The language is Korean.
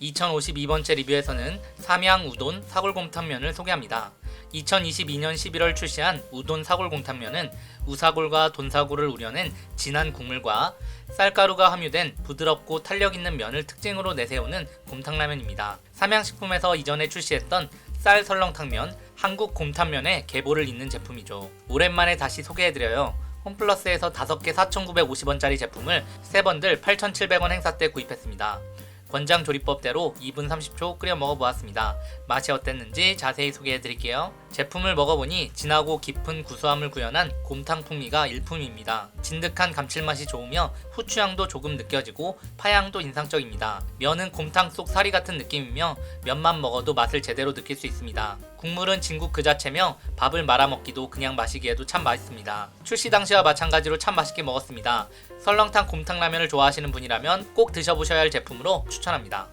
2052번째 리뷰에서는 삼양 우돈 사골곰탕면을 소개합니다. 2022년 11월 출시한 우돈 사골곰탕면은 우사골과 돈사골을 우려낸 진한 국물과 쌀가루가 함유된 부드럽고 탄력 있는 면을 특징으로 내세우는 곰탕라면입니다. 삼양식품에서 이전에 출시했던 쌀 설렁탕면, 한국 곰탕면의 계보를 잇는 제품이죠. 오랜만에 다시 소개해드려요. 홈플러스에서 5개 4,950원짜리 제품을 세 번들 8,700원 행사 때 구입했습니다. 권장 조리법대로 2분 30초 끓여 먹어보았습니다. 맛이 어땠는지 자세히 소개해드릴게요. 제품을 먹어보니 진하고 깊은 구수함을 구현한 곰탕 풍미가 일품입니다. 진득한 감칠맛이 좋으며 후추향도 조금 느껴지고 파향도 인상적입니다. 면은 곰탕 속 사리 같은 느낌이며 면만 먹어도 맛을 제대로 느낄 수 있습니다. 국물은 진국 그 자체며 밥을 말아 먹기도 그냥 마시기에도 참 맛있습니다. 출시 당시와 마찬가지로 참 맛있게 먹었습니다. 설렁탕 곰탕 라면을 좋아하시는 분이라면 꼭 드셔보셔야 할 제품으로 추천합니다.